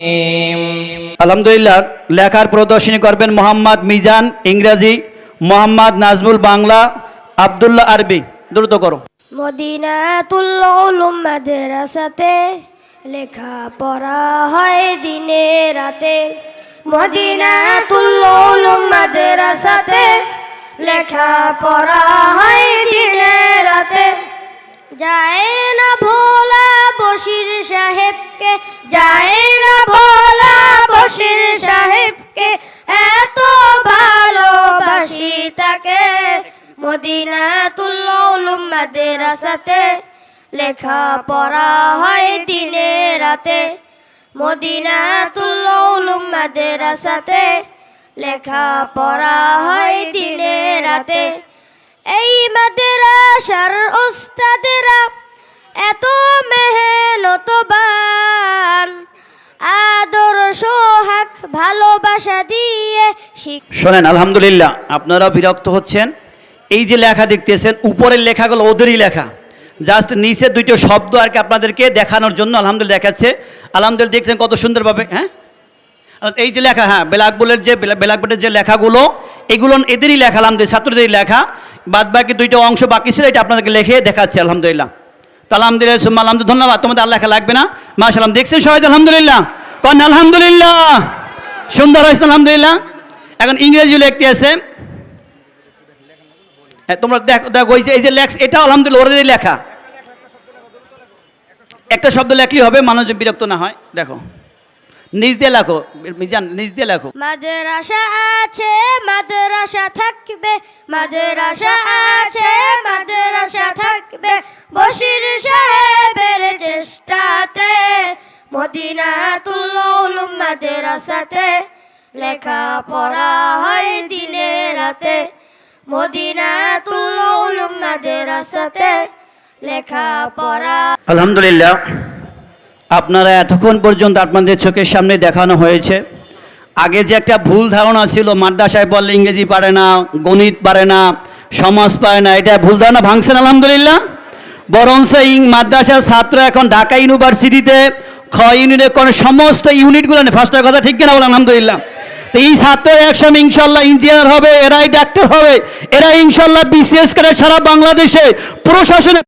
আলহামদুলিল্লাহ, লেখার প্রদর্শনী করবেন মোহাম্মদ মিজান ইংরাজি, মোহাম্মদ নাজমুল বাংলা, আবদুল্লাহ আরবি। দ্রুত করো। মদিনাতুল লেখা পড়া হয় দিনে রাতে। লেখা পড়া হয় দিনে রাতে। যায় না ভোলা বশির সাহেবকে যায় না ভোলা বশির সাহেবকে, এত ভালোবাসি তাকে। মদিনাতুল উলুম মাদ্রাসাতে লেখা পড়া হয় দিনে রাতে। মদিনাতুল উলুম মাদ্রাসাতে লেখা পড়া হয় দিনে রাতে। এই মাদ্রাসার উস্তাদেরা হাক ভালোবাসা দিয়ে শোনেন, আলহামদুলিল্লাহ, আপনারা বিরক্ত হচ্ছেন। এই যে লেখা দেখতেছেন, উপরের লেখাগুলো ওদেরই লেখা। জাস্ট নিচে দুইটো শব্দ আর কি আপনাদেরকে দেখানোর জন্য আলহামদুলিল্লাহ দেখাচ্ছে। আলহামদুলিল্লাহ দেখছেন কত সুন্দরভাবে হ্যাঁ? এই যে লেখা হ্যাঁ ব্ল্যাকবোর্ডের যে ব্ল্যাকবোর্ডের যে লেখাগুলো, এগুলো এদেরই লেখা, আলহামদুলিল্লাহ ছাত্রদেরই লেখা। বাদ বাকি দুইটা অংশ বাকি ছিল, এটা আপনাদেরকে লেখে দেখাচ্ছে, আলহামদুলিল্লাহ। তো আলহামদুলিল্লাহ, সুম্মা, আলহামদুলিল্লাহ, ধন্যবাদ, তোমাদের আল্লাহ লেখা লাগবে না। মাশাল্লাহ দেখছেন সবাই? আলহামদুলিল্লাহ। কন, আলহামদুলিল্লাহ। সুন্দর হয়েছে, আলহামদুলিল্লাহ। এখন ইংরেজি লিখতে আছে। তোমরা দেখো দেখো এই যে লেখ এটা আলহামদুলিল্লাহ ওদের লেখা। একটা শব্দ লেখলেই হবে, মানুষ বিরক্ত না হয়। দেখো, নিজ দিয়ে লেখো, মিজান, নিজ দিয়ে লেখো। মাদ্রাসা আছে, মাদ্রাসা থাকবে, মাদ্রাসা আছে, মাদ্রাসা থাকবে। বশির চেষ্টাতে মদিনাতুল উলুম মাদ্রাসাতে লেখা পড়া হয় দিনে রাতে। মদিনাতুল উলুম মাদ্রাসাতে লেখা পড়া আলহামদুলিল্লাহ, আপনারা এতক্ষণ পর্যন্ত আপনাদের চোখের সামনে দেখানো হয়েছে। আগে যে একটা ভুল ধারণা ছিল, মাদ্রাসায় বললে ইংরেজি পারে না, গণিত পারে না, সমাজ পারে না, এটা ভুল ধারণা ভাঙছেন, আলহামদুলিল্লাহ। বরঞ্চ ইং মাদ্রাসার ছাত্র এখন ঢাকা ইউনিভার্সিটিতে খ ইউনিটে কোনো সমস্ত ইউনিটগুলো নেই। ফার্স্টের কথা ঠিক কিনা বললাম আলহামদুলিল্লাহ। এই ছাত্র একসময় ইনশাল্লাহ ইঞ্জিনিয়ার হবে, এরাই ডাক্তার হবে। এরা ইনশাল্লাহ বিসিএস করে সারা বাংলাদেশে প্রশাসনে